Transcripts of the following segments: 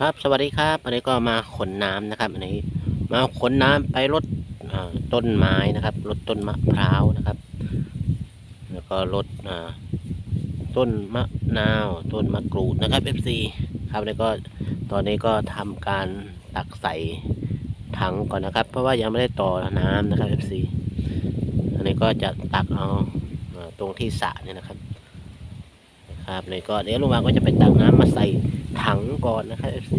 ครับสวัสดีครับอันนี้ก็มาขนน้ำนะครับอันนี้มาขนน้ำไปรถต้นไม้นะครับรถต้นมะพร้าวนะครับ แล้วก็รถต้นมะนาวต้นมะกรูดนะครับ FC ครับแล้วก็ตอนนี้ก็ทำการตักใส่ถังก่อนนะครับ เพราะว่ายังไม่ได้ต่อน้ำนะครับ FC อันนี้ก็จะตักเอาตรงที่สระเนี่ยนะครับ ครับเลยก็เดี๋ยวลุงวางก็จะไปตักน้ำมาใส่ ถังก่อนนะครับ FC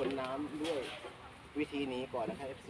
ขนน้ำด้วยวิธีนี้ก่อนนะครับ FC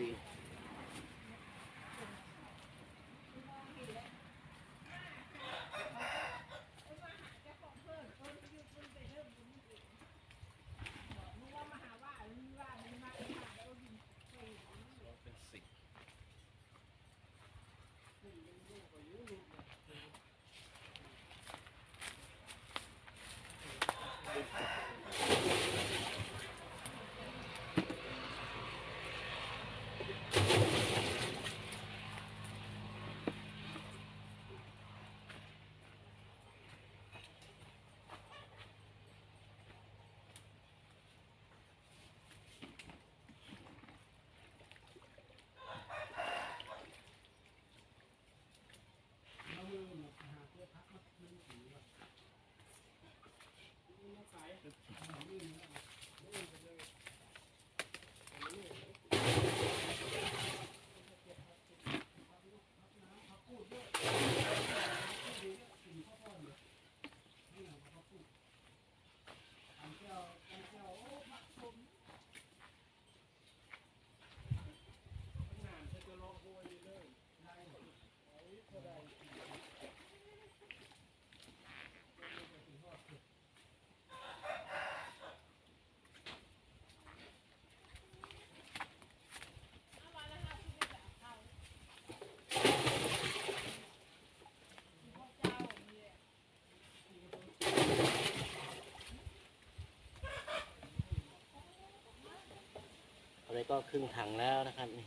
ก็ครึ่งถังแล้วนะครับนี่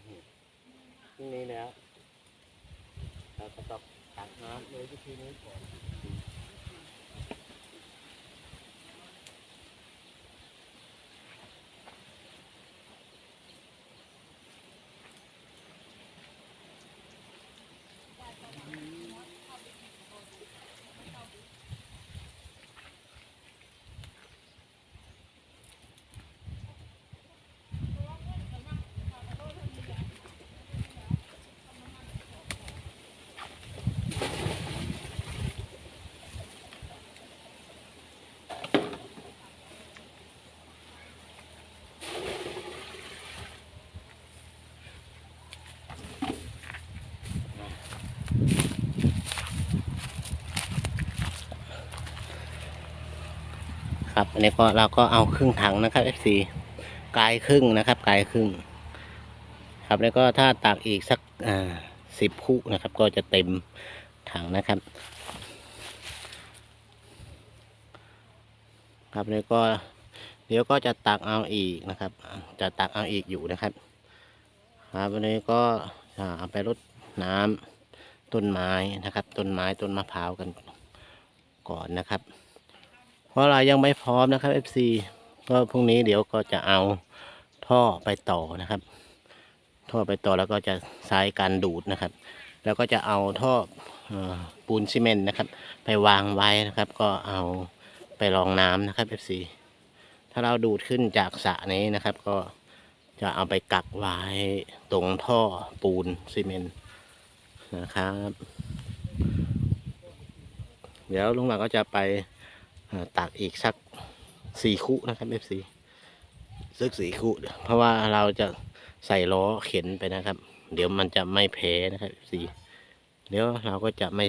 ครึ่งนี้แล้วเราก็ต้องตักน้ำโดยวิธีนี้ก่อน ครับอันนี้ก็เราก็เอาครึ่งถังนะครับ FC กายครึ่งนะครับกายครึ่ง ครับแล้วก็ถ้าตักอีกสักอ่าสิบคู่นะครับ ก็จะเต็มถังนะครับ ครับแล้วก็เดี๋ยวก็จะตักเอาอีกนะครับ จะตักเอาอีกอยู่นะครับ ครับวันนี้ก็เอาไปรดน้ำต้นไม้นะครับ ต้นไม้ต้นมะพร้าวกันก่อนนะครับ เพราะเรายังไม่พร้อมนะครับ FC ก็พรุ่งนี้เดี๋ยวก็จะเอาท่อไปต่อนะครับ ท่อไปต่อแล้วก็จะใช้การดูดนะครับ แล้วก็จะเอาท่ออปูนซีเมนต์นะครับ ไปวางไว้นะครับ ก็เอาไปรองน้ำนะครับ FC ถ้าเราดูดขึ้นจากสระนี้นะครับ ก็จะเอาไปกักไว้ตรงท่อปูนซีเมนต์นะครับ เดี๋ยวลุงหลังก็จะไป ตักอีกสักสี่คู่นะครับ FC สักสี่คู่เพราะว่าเราจะใส่ล้อเข็นไปนะครับ เดี๋ยวมันจะไม่แพ้นะครับ FC เดี๋ยวเราก็จะไม่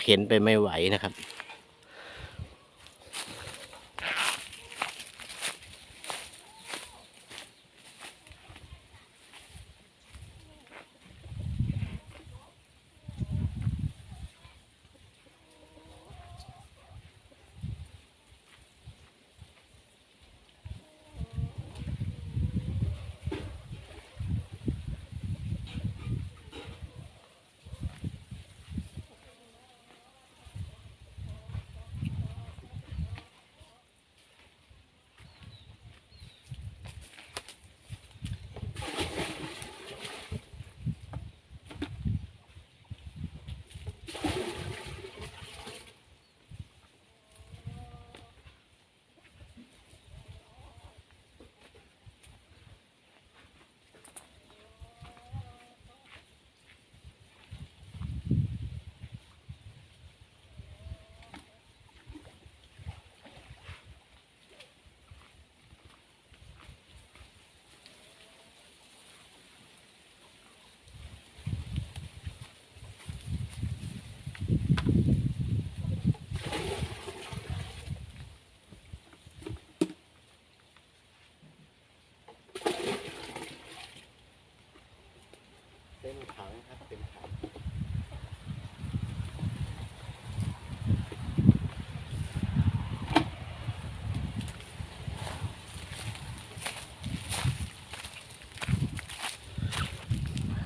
เข็นไปไม่ไหวนะครับ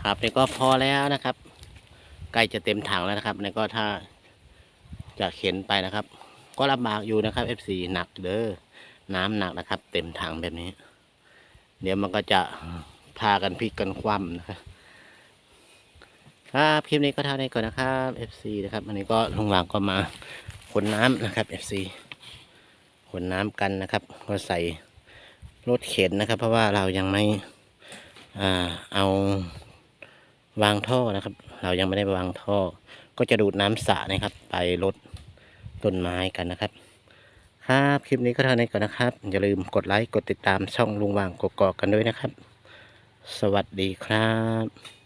ครับนี่ก็พอแล้วนะครับ ใกล้จะเต็มถังแล้วนะครับนี่ก็ถ้าจะเข็นไปนะครับ ก็ลำบากอยู่นะครับ FC หนักเด้อน้ำหนักนะครับ เต็มถังแบบนี้ เดี๋ยวมันก็จะพากันพลิกกันคว่ำนะครับครับคลิปนี้ก็เท่านี้ก่อนนะครับ FC นะครับอันนี้ก็ลุงหลังก็มาขนน้ำนะครับ FC ขนน้ำกันนะครับ ก็ใส่รถเข็นนะครับ เพราะว่าเรายังไม่อ่าเอา วางท่อนะครับ เรายังไม่ได้วางท่อ ก็จะดูดน้ำสระนะครับ ไปลดต้นไม้กันนะครับ ครับคลิปนี้ก็เท่านี้ก่อนนะครับ อย่าลืมกดไลค์กดติดตามช่องลุงวางกกอกกันด้วยนะครับ สวัสดีครับ